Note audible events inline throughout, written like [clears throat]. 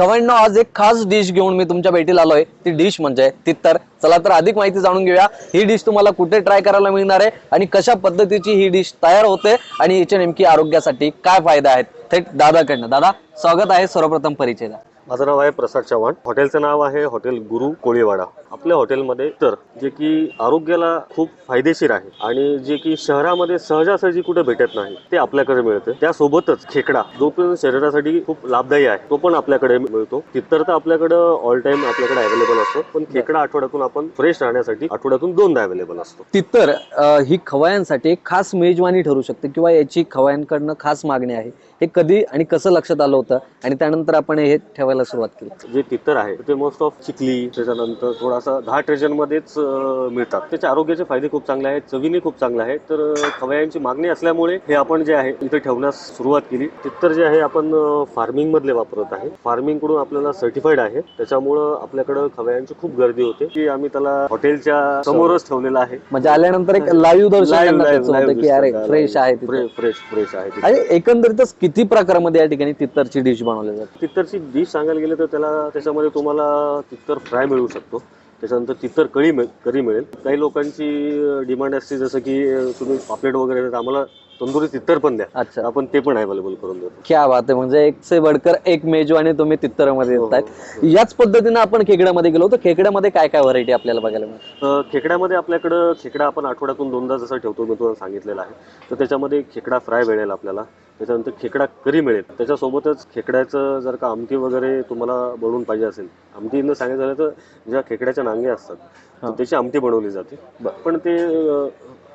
खवण्णा आज एक खास डिश घेऊन मी तुमच्या भेटीला आलोय. ती डिश म्हणजे तित्तर चला तर अधिक माहिती जाणून घेऊया. ही डिश तुम्हाला कुठे ट्राय करायला मिळणार आहे आणि कशा पद्धतीची ही डिश तयार होते आणि याचे नेमकी आरोग्यासाठी काय फायदा आहेत थेट दादाकडनं. दादा स्वागत आहे सर्वप्रथम परिचय माझं नाव आहे प्रसाद चव्हाण. हॉटेलचं नाव आहे हॉटेल गुरु कोळीवाडा. आपल्या हॉटेलमध्ये तर जे की आरोग्याला खूप फायदेशीर आहे आणि जे की शहरामध्ये सहजासहजी कुठे भेटत नाही ते आपल्याकडे मिळते. त्यासोबतच खेकडा जो पण शरीरासाठी खूप लाभदायी आहे तो पण आपल्याकडे मिळतो. तितर तर आपल्याकडे ऑल टाइम आपल्याकडे अवेलेबल असतो पण खेकडा आठवड्यातून आपण फ्रेश राहण्यासाठी आठवड्यातून दोनदा अवेलेबल असतो. तित्तर ही खवायांसाठी एक खास मेजवानी ठरू शकते किंवा याची खवायांकडनं खास मागणी आहे. हे कधी आणि कसं लक्षात आलं होतं? आणि त्यानंतर आपण हे ठेवायला सुरुवात केली. जे तितर आहे ते मोस्ट ऑफ चिखली त्याच्यानंतर थोडासा घाट region मध्येच मिळतात. त्याचे आरोग्याचे फायदे खूप चांगले आहेत चवीने खूप चांगले आहेत. तर खवयांची मागणी असल्यामुळे हे आपण जे आहे इथे ठेवण्यास सुरुवात केली. तितर जे आहे आपण फार्मिंग मधले वापरत आहे. फार्मिंगकडून आपल्याला सर्टिफाईड आहे. त्याच्यामुळं आपल्याकडं खवयांची खूप गर्दी होते की आम्ही त्याला हॉटेलच्या समोरच ठेवलेला आहे. म्हणजे आल्यानंतर एक लाईव्ह दर्शन की अरे. फ्रेश आहे. फ्रेश फ्रेश आहे एकंदरीतच किती प्रकारामध्ये या ठिकाणी तित्तरची डिश बनवली जाते? तित्तरची डिश सांगायला गेलं तर त्याला त्याच्यामध्ये तुम्हाला तितर फ्राय मिळू शकतो. त्याच्यानंतर तितर कळी मिळ करी मिळेल. काही लोकांची डिमांड असते जसं की तुम्ही पापलेट वगैरे आम्हाला तंदुरी तित्तर पण द्या. अच्छा. आपण ते पण अवेलेबल करून देतो. क्या बात आहे. म्हणजे एक से बडकर एक मेजवानी तुम्ही तित्तरमध्ये हो, देतायत याच पद्धतीने आपण खेकड्यामध्ये गेलो तर खेकड्यामध्ये काय काय व्हरायटी आपल्याला बघायला मिळते? अं, खेकड्यामध्ये आपल्याकडं खेकडा आपण आठवड्यातून दोनदा जसं ठेवतो मी तुम्हाला सांगितलेलं आहे. तर त्याच्यामध्ये खेकडा फ्राय मिळेल आपल्याला. त्याच्यानंतर खेकडा करी मिळेल. त्याच्यासोबतच खेकड्याचं जर का आमटी वगैरे तुम्हाला बनवून पाहिजे असेल आमटीनं सांगायचं झालं तर ज्या खेकड्याच्या नांगे असतात तर हा. त्याची आमटी बनवली जाते. पण ते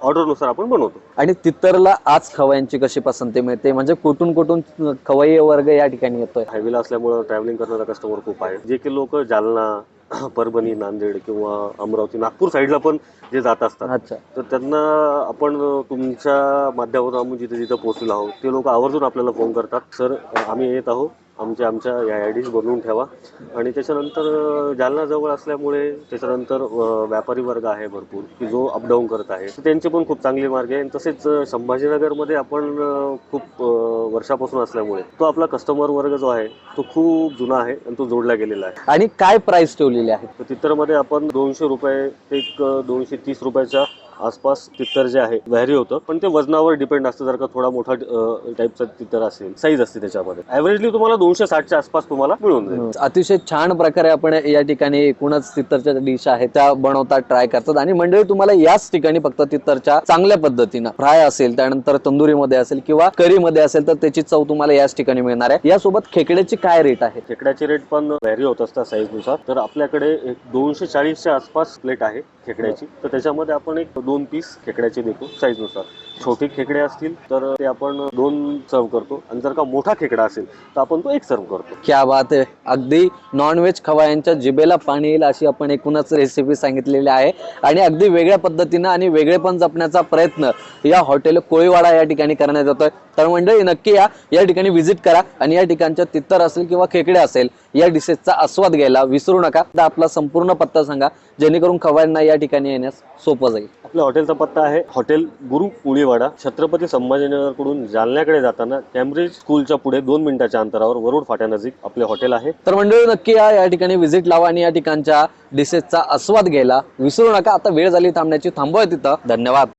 ऑर्डरनुसार आपण बनवतो. आणि तित्तरला आज खवयांची कशी पसंती मिळते? म्हणजे कुठून कुठून खवय्ये वर्ग या ठिकाणी येतोय? हायवेला असल्यामुळं ट्रॅव्हलिंग करणारा कस्टमर खूप आहे. जे की लोक जालना [clears throat] परभणी नांदेड किंवा अमरावती नागपूर साईडला पण जे जात असतात. अच्छा. तर त्यांना आपण तुमच्या माध्यमातून आम्ही जिथे जिथे पोहोचलो आहोत ते लोक आवर्जून आपल्याला फोन करतात. सर आम्ही येत आहोत. आमच्या आमच्या या आय डीज बनवून ठेवा. आणि त्याच्यानंतर जालना जवळ असल्यामुळे त्याच्यानंतर व्यापारी वर्ग आहे भरपूर की जो अपडाऊन करत आहे. तर त्यांचे पण खूप चांगले मार्ग आहे. आणि तसेच संभाजीनगरमध्ये आपण खूप वर्षापासून असल्यामुळे तो आपला कस्टमर वर्ग जो आहे तो खूप जुना आहे आणि तो जोडला गेलेला आहे. आणि काय प्राइस ठेवलेली आहे? तर तित्तरमध्ये आपण दोनशे रुपये ते एक दोनशे तीस रुपयाच्या आसपास तित्तर जे आहे व्हॅरी होतं. पण ते वजनावर डिपेंड असतं. जर का थोडा मोठा टाईपचा तित्तर असेल साईज असते त्याच्यामध्ये. ॲव्हरेजली तुम्हाला दोनशे साठच्या आसपास तुम्हाला मिळून जाईल. अतिशय छान प्रकारे आपण या ठिकाणी एकूणच तित्तरच्या डिश आहेत त्या बनवतात ट्राय करतात. आणि मंडळी तुम्हाला याच ठिकाणी फक्त तित्तरच्या चांगल्या पद्धतीनं फ्राय असेल त्यानंतर तंदुरीमध्ये असेल किंवा करीमध्ये असेल तर त्याची चव तुम्हाला याच ठिकाणी मिळणार आहे. यासोबत खेकड्याची काय रेट आहे? खेकड्याचे रेट पण व्हॅरी होत असतात साईजनुसार तर आपल्याकडे एक दोनशे चाळीसच्या आसपास प्लेट आहे खेकड्याची. तर त्याच्यामध्ये आपण एक दोन पीस खेकड्याचे देतो साईजनुसार छोटे खेकडे असतील तर ते आपण दोन सर्व करतो. आणि जर का मोठा खेकडा असेल तर आपण तो एक सर्व करतो. क्या बात आहे. अगदी नॉनव्हेज खवायांच्या जिबेला पाणी येईल अशी आपण एकूणच रेसिपी सांगितलेली आहे. आणि अगदी वेगळ्या पद्धतीनं आणि वेगळेपण जपण्याचा प्रयत्न या हॉटेल कोळीवाडा या ठिकाणी करण्यात येतोय. तर मंडळी नक्की या. या ठिकाणी व्हिजिट करा आणि या ठिकाणच्या तित्तर असेल किंवा खेकडे असेल या डिशेसचा आस्वाद घ्यायला विसरू नका. तर आपला संपूर्ण पत्ता सांगा. जेणेकरून खवायांना या ठिकाणी येण्यास सोपं जाईल. आपल्या हॉटेलचा पत्ता आहे हॉटेल गुरु पुळीवाडा छत्रपती संभाजीनगरकडून जालन्याकडे जाताना कॅम्ब्रिज स्कूलच्या पुढे दोन मिनिटाच्या अंतरावर वरुड फाट्यानजीक आपले हॉटेल आहे. तर मंडळी नक्की या या ठिकाणी व्हिजिट लावा आणि या ठिकाणच्या डिशेसचा आस्वाद घ्यायला विसरू नका. आता वेळ झाली थांबण्याची. थांबवा तिथं. धन्यवाद.